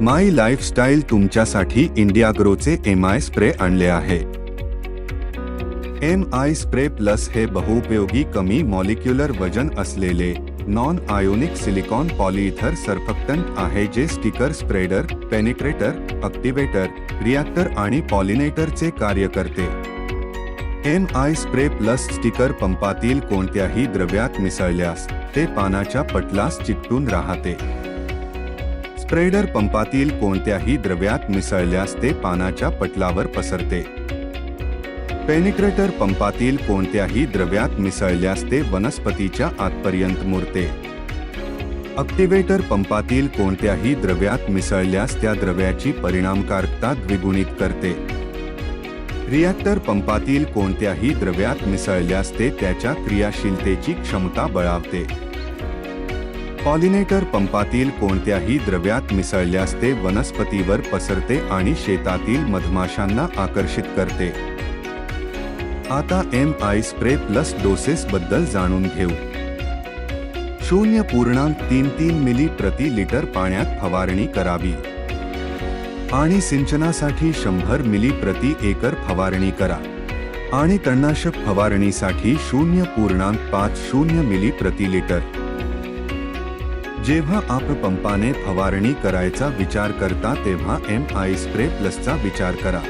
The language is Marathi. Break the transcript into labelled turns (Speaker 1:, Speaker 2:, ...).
Speaker 1: माय लाईफस्टाईल तुमच्यासाठी इंडिया ग्रोचे एम आय स्प्रे आणले आहे. एम आय स्प्रे प्लस हे बहुउपयोगी कमी मॉलिक्युलर वजन असलेले non ionic silicone polyether surfactant आहे जे sticker spreader penetrator activator reactor आणि पॉलिनेटरचे कार्य करते. M I spray plus sticker पंपातील कोणत्याही द्रव्यात मिसळल्यास ते पानाच्या पटलास चिकटून राहते. स्प्रेडर पंपातील कोणत्याही द्रव्यात मिसळल्यास ते पानाच्या पटलावर पसरते. पेनिक्रेटर पंपातील कोणत्याही द्रव्यात मिसळल्यास ते वनस्पतीच्या आतपर्यंत मुरते. अक्टिवेटर पंपातील कोणत्याही द्रव्यात मिसळल्यास त्या द्रव्याची परिणामकारकता द्विगुणित करते. रिॲक्टर पंपातील कोणत्याही द्रव्यात मिसळल्यास ते त्याच्या क्रियाशीलतेची क्षमता बळावते. पॉलिनेटर पंपातील कोणत्याही द्रव्यात मिसळल्यास ते वनस्पतीवर पसरते आणि शेतातील मधमाशांना आकर्षित करते. आता M I spray plus doses बद्दल जाणून घेऊ. शून्य पूर्णांक तीन तीन मिली प्रति लिटर पाण्यात फवारणी करावी. आणि सिंचनासाठी शंभर मिली प्रति एकर फवारणी करा. आणि तणनाशक फवारणीसाठी शून्य पूर्णांक पाच शून्य मिली प्रति लिटर. जेव्हा आप पंपाने फवारणी करायचा विचार करता तेव्हा एम आय स्प्रे प्लसचा विचार करा.